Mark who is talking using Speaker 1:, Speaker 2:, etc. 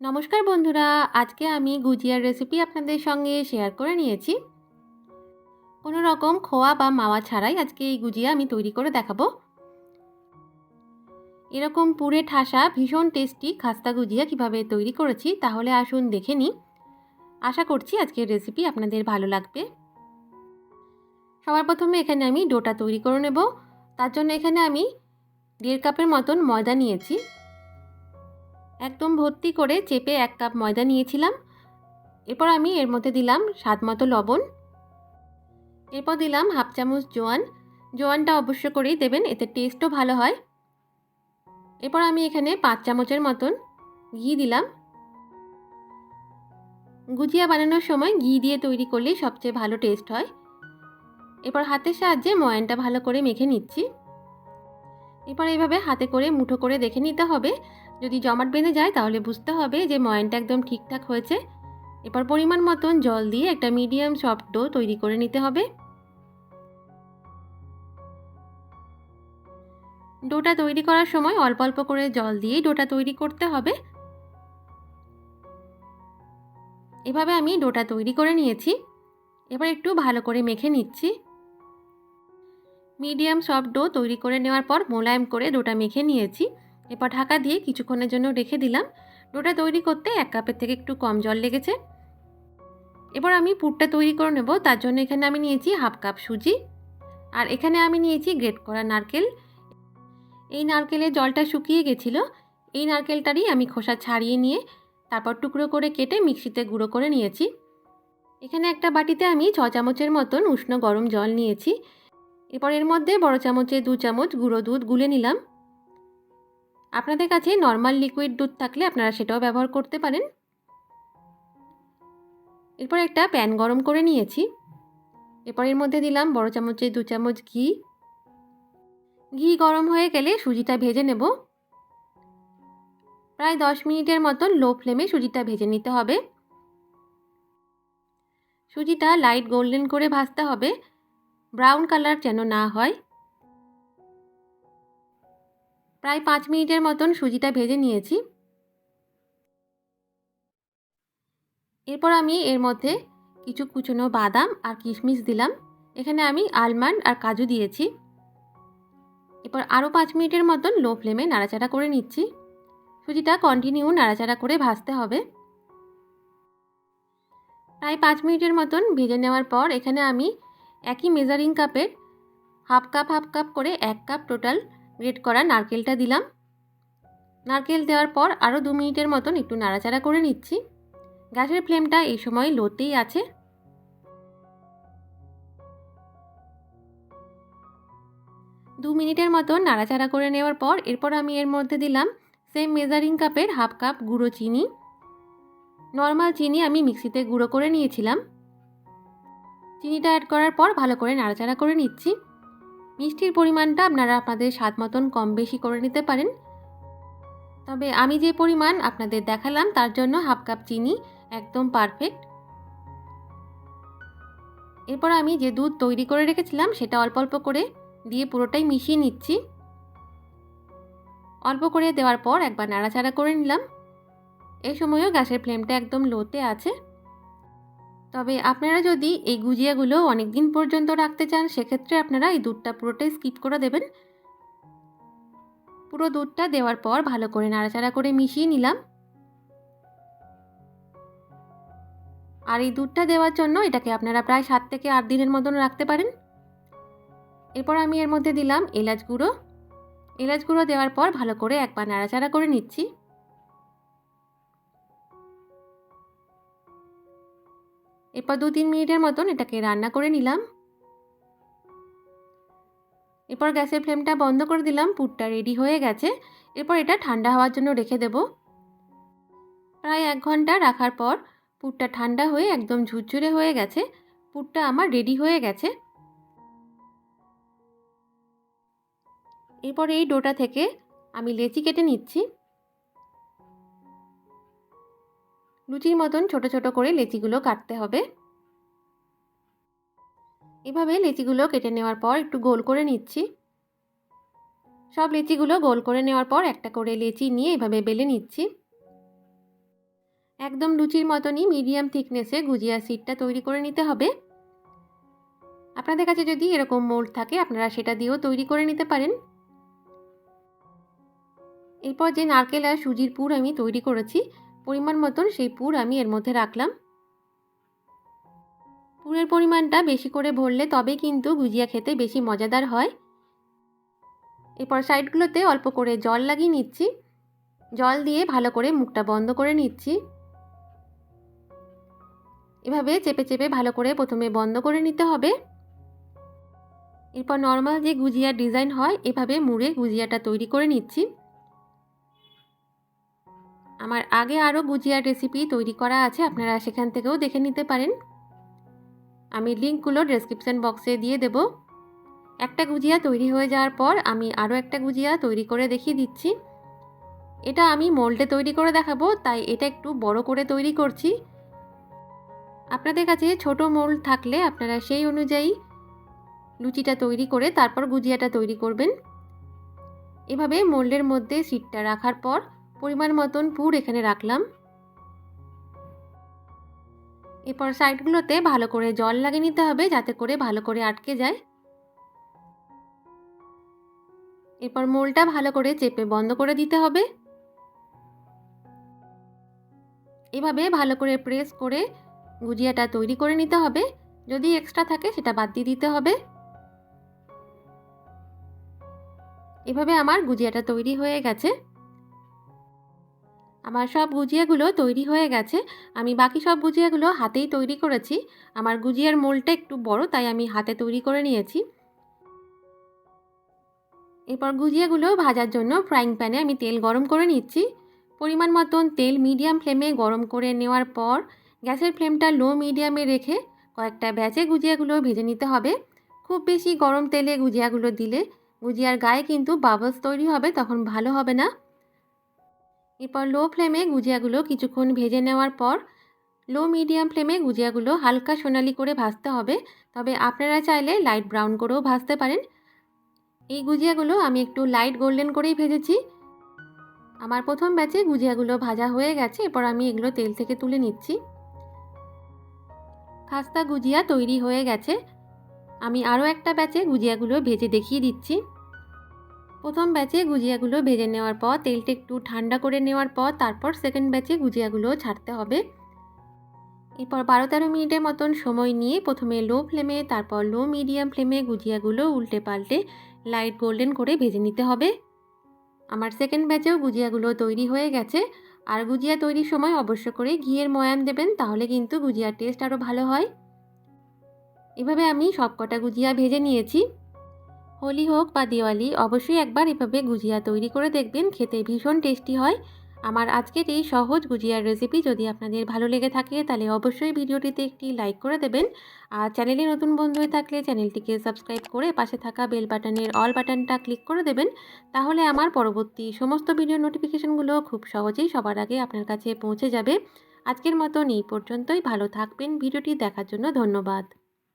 Speaker 1: নমস্কার বন্ধুরা, আজকে আমি গুজিয়ার রেসিপি আপনাদের সঙ্গে শেয়ার করে নিয়েছি। কোনো রকম খোয়া বা মাওয়া ছাড়াই আজকে এই গুজিয়া আমি তৈরি করে দেখাবো। এরকম পুরে ঠাসা, ভীষণ টেস্টি খাস্তা গুজিয়া কীভাবে তৈরি করেছি তাহলে আসুন দেখে নিই। আশা করছি আজকের রেসিপি আপনাদের ভালো লাগবে। সবার প্রথমে এখানে আমি ডোটা তৈরি করে নেব। তার জন্য এখানে আমি দেড় কাপের মতন ময়দা নিয়েছি। একদম ভর্তি করে চেপে এক কাপ ময়দা নিয়েছিলাম। এরপর আমি এর মধ্যে দিলাম স্বাদ মতো লবণ। এরপর দিলাম হাফ চামচ জোয়ান। জোয়ানটা অবশ্য করেই দেবেন, এতে টেস্টও ভালো হয়। এরপর আমি এখানে পাঁচ চামচের মতন ঘি দিলাম। গুজিয়া বানানোর সময় ঘি দিয়ে তৈরি করলেই সবচেয়ে ভালো টেস্ট হয়। এরপর হাতের সাহায্যে ময়ানটা ভালো করে মেখে নিচ্ছি। এরপর এইভাবে হাতে করে মুঠো করে দেখে নিতে হবে। যদি জমাট বেঁধে যায় তাহলে বুঝতে হবে যে ময়নটা একদম ঠিকঠাক হয়েছে। এরপর পরিমাণ মতন জল দিয়ে একটা মিডিয়াম সফট ডো তৈরি করে নিতে হবে। ডোটা তৈরি করার সময় অল্প অল্প করে জল দিয়েই ডোটা তৈরি করতে হবে। এভাবে আমি ডোটা তৈরি করে নিয়েছি। এবার একটু ভালো করে মেখে নিচ্ছি। মিডিয়াম সফট ডো তৈরি করে নেওয়ার পর মোলায়েম করে ডোটা মেখে নিয়েছি। এরপর ঢাকা দিয়ে কিছুক্ষণের জন্য রেখে দিলাম। ডোটা তৈরি করতে এক কাপের থেকে একটু কম জল লেগেছে। এবার আমি পুরটা তৈরি করে নেব। তার জন্য এখানে আমি নিয়েছি হাফ কাপ সুজি আর এখানে আমি নিয়েছি গ্রেট করা নারকেল। এই নারকেলের জলটা শুকিয়ে গেছিল। এই নারকেলটারই আমি খোসা ছাড়িয়ে নিয়ে তারপর টুকরো করে কেটে মিক্সিতে গুঁড়ো করে নিয়েছি। এখানে একটা বাটিতে আমি ছ চামচের মতন উষ্ণ গরম জল নিয়েছি। এরপর এর মধ্যে বড় চামচে দু চামচ গুঁড়ো দুধ গুলে নিলাম। আপনাদের কাছে নর্মাল লিকুইড দুধ থাকলে আপনারা সেটাও ব্যবহার করতে পারেন। এরপর একটা প্যান গরম করে নিয়েছি। এরপর এর মধ্যে দিলাম বড় চামচে দু চামচ ঘি। ঘি গরম হয়ে গেলে সুজিটা ভেজে নেব। প্রায় দশ মিনিটের মতন লো ফ্লেমে সুজিটা ভেজে নিতে হবে। সুজিটা লাইট গোল্ডেন করে ভাজতে হবে। ব্রাউন কালার যেন না হয়। প্রায় পাঁচ মিনিটের মতন সুজিটা ভেজে নিয়েছি। এরপর আমি এর মধ্যে কিছু কুচনো বাদাম আর কিশমিশ দিলাম। এখানে আমি আলমন্ড আর কাজু দিয়েছি। এরপর আরও পাঁচ মিনিটের মতন লো ফ্লেমে নাড়াচাড়া করে নিচ্ছি। সুজিটা কন্টিনিউ নাড়াচাড়া করে ভাজতে হবে। প্রায় পাঁচ মিনিটের মতন ভেজে নেওয়ার পর এখানে আমি একই মেজারিং কাপের হাফ কাপ হাফ কাপ করে এক কাপ টোটাল গ্রেট করা নারকেলটা দিলাম। নারকেল দেওয়ার পর আরও দু মিনিটের মতন একটু নাড়াচাড়া করে নিচ্ছি। গ্যাসের ফ্লেমটা এই সময় লোতেই আছে। দু মিনিটের মতন নাড়াচাড়া করে নেওয়ার পর এরপর আমি এর মধ্যে দিলাম সেম মেজারিং কাপের হাফ কাপ গুঁড়ো চিনি। নর্মাল চিনি আমি মিক্সিতে গুঁড়ো করে নিয়েছিলাম। চিনিটা অ্যাড করার পর ভালো করে নাড়াচাড়া করে নিচ্ছি। মিষ্টির পরিমাণটা আপনারা আপনাদের স্বাদ মতন কম বেশি করে নিতে পারেন। তবে আমি যে পরিমাণ আপনাদের দেখালাম, তার জন্য হাফ কাপ চিনি, একদম পারফেক্ট। এরপর আমি যে দুধ তৈরি করে রেখেছিলাম, সেটা অল্প অল্প করে দিয়ে পুরোটাই মিশিয়ে নিচ্ছি। অল্প করে দেওয়ার পর একবার নাড়াচাড়া করে নিলাম। এই সময়ও গ্যাসের ফ্লেমটা একদম লোতে আছে। তবে আপনারা যদি এই গুজিয়াগুলো অনেক দিন পর্যন্ত রাখতে চান, সেক্ষেত্রে আপনারা এই দুধটা পুরোটাই স্কিপ করে দেবেন। পুরো দুধটা দেওয়ার পর ভালো করে নাড়াচাড়া করে মিশিয়ে নিলাম। আর এই দুধটা দেওয়ার জন্য এটাকে আপনারা প্রায় সাত থেকে আট দিনের মতন রাখতে পারেন। এরপর আমি এর মধ্যে দিলাম এলাচ গুঁড়ো। এলাচ গুঁড়ো দেওয়ার পর ভালো করে একবার নাড়াচাড়া করে নিচ্ছি। এরপর দু তিন মিনিটের মতন এটাকে রান্না করে নিলাম। এরপর গ্যাসের ফ্লেমটা বন্ধ করে দিলাম, পুরটা রেডি হয়ে গেছে। এরপর এটা ঠান্ডা হওয়ার জন্য রেখে দেব। প্রায় এক ঘণ্টা রাখার পর পুরটা ঠান্ডা হয়ে একদম ঝুরঝুরে হয়ে গেছে। পুরটা আমার রেডি হয়ে গেছে। এরপর এই ডোটা থেকে আমি লেচি কেটে নিচ্ছি। লুচির মতন ছোট ছোট করে লেচিগুলো কাটতে হবে। এভাবে লেচিগুলো কেটে নেওয়ার পর একটু গোল করে নিচ্ছি। সব লেচিগুলো গোল করে নেওয়ার পর একটা করে লেচি নিয়ে এভাবে বেলে নিচ্ছি। একদম লুচির মতনই মিডিয়াম থিকনেসে গুজিয়া সিটটা তৈরি করে নিতে হবে। আপনাদের কাছে যদি এরকম মোল্ড থাকে, আপনারা সেটা দিয়েও তৈরি করে নিতে পারেন। এরপর যে নারকেল আর সুজির পুর আমি তৈরি করেছি পরিমাণ মতন সেই পুর আমি এর মধ্যে রাখলাম। পুরের পরিমাণটা বেশি করে ভরলে তবে কিন্তু গুজিয়া খেতে বেশি মজাদার হয়। এরপর সাইডগুলোতে অল্প করে জল লাগিয়ে নিচ্ছি। জল দিয়ে ভালো করে মুখটা বন্ধ করে নিচ্ছি। এভাবে চেপে চেপে ভালো করে প্রথমে বন্ধ করে নিতে হবে। এরপর নর্মাল যে গুজিয়ার ডিজাইন হয়, এভাবে মুড়ে গুজিয়াটা তৈরি করে নিচ্ছি। আমার আগে আরও গুজিয়ার রেসিপি তৈরি করা আছে, আপনারা সেখান থেকেও দেখে নিতে পারেন। আমি লিঙ্কগুলো ডেসক্রিপশান বক্সে দিয়ে দেব। একটা গুজিয়া তৈরি হয়ে যাওয়ার পর আমি আরও একটা গুজিয়া তৈরি করে দেখিয়ে দিচ্ছি। এটা আমি মোল্ডে তৈরি করে দেখাবো, তাই এটা একটু বড় করে তৈরি করছি। আপনাদের কাছে ছোট মোল্ড থাকলে আপনারা সেই অনুযায়ী লুচিটা তৈরি করে তারপর গুজিয়াটা তৈরি করবেন। এভাবে মোল্ডের মধ্যে সিটটা রাখার পর পরিমাণ মতন পুর এখানে রাখলাম। এরপর সাইডগুলোতে ভালো করে জল লাগিয়ে নিতে হবে, যাতে করে ভালো করে আটকে যায়। এরপর মোলটা ভালো করে চেপে বন্ধ করে দিতে হবে। এভাবে ভালো করে প্রেস করে গুজিয়াটা তৈরি করে নিতে হবে। যদি এক্সট্রা থাকে সেটা বাদ দিয়ে দিতে হবে। এভাবে আমার গুজিয়াটা তৈরি হয়ে গেছে। আমার সব গুজিয়াগুলো তৈরি হয়ে গেছে। আমি বাকি সব গুজিয়াগুলো হাতেই তৈরি করেছি। আমার গুজিয়ার মোলটা একটু বড়, তাই আমি হাতে তৈরি করে নিয়েছি। এরপর গুজিয়াগুলো ভাজার জন্য ফ্রাইং প্যানে আমি তেল গরম করে নিচ্ছি। পরিমাণ মতন তেল মিডিয়াম ফ্লেমে গরম করে নেওয়ার পর, গ্যাসের ফ্লেমটা লো মিডিয়ামে রেখে কয়েকটা ব্যাচে গুজিয়াগুলো ভেজে নিতে হবে। খুব বেশি গরম তেলে গুজিয়াগুলো দিলে গুজিয়ার গায়ে কিন্তু বাবলস তৈরি হবে, তখন ভালো হবে না। এরপর লো ফ্লেমে গুজিয়াগুলো কিছুক্ষণ ভেজে নেওয়ার পর, লো মিডিয়াম ফ্লেমে গুজিয়াগুলো হালকা সোনালি করে ভাজতে হবে। তবে আপনারা চাইলে লাইট ব্রাউন করেও ভাজতে পারেন। এই গুজিয়াগুলো আমি একটু লাইট গোল্ডেন করেই ভেজেছি। আমার প্রথম ব্যাচে গুজিয়াগুলো ভাজা হয়ে গেছে, এরপর আমি এগুলো তেল থেকে তুলে নিচ্ছি। খাস্তা গুজিয়া তৈরি হয়ে গেছে। আমি আরও একটা ব্যাচে গুজিয়াগুলো ভেজে দেখিয়ে দিচ্ছি। প্রথম ব্যাচে গুজিয়াগুলো ভেজে নেওয়ার পর, তেলটা একটু ঠান্ডা করে নেওয়ার পর, তারপর সেকেন্ড ব্যাচে গুজিয়াগুলো ছাড়তে হবে। এরপর বারো তেরো মিনিটের মতন সময় নিয়ে প্রথমে লো ফ্লেমে তারপর লো মিডিয়াম ফ্লেমে গুজিয়াগুলো উল্টে পাল্টে লাইট গোল্ডেন করে ভেজে নিতে হবে। আমার সেকেন্ড ব্যাচেও গুজিয়াগুলো তৈরি হয়ে গেছে। আর গুজিয়া তৈরির সময় অবশ্য করে ঘিয়ের ময়াম দেবেন, তাহলে কিন্তু গুজিয়ার টেস্ট আরও ভালো হয়। এভাবে আমি সব কটা গুজিয়া ভেজে নিয়েছি। হোলি হোক বা দিওয়ালি, অবশ্যই একবার এভাবে গুজিয়া তৈরি করে দেখবেন, খেতে ভীষণ টেস্টি হয়। আমার আজকের এই সহজ গুজিয়ার রেসিপি যদি আপনাদের ভালো লেগে থাকে, তাহলে অবশ্যই ভিডিওটিতে একটি লাইক করে দেবেন। আর চ্যানেলে নতুন বন্ধু হয়ে থাকলে চ্যানেলটিকে সাবস্ক্রাইব করে পাশে থাকা বেল বাটনের অল বাটনটা ক্লিক করে দেবেন। তাহলে আমার পরবর্তী সমস্ত ভিডিও নোটিফিকেশনগুলো খুব সহজেই সবার আগে আপনার কাছে পৌঁছে যাবে। আজকের মতন এই পর্যন্তই, ভালো থাকবেন। ভিডিওটি দেখার জন্য ধন্যবাদ।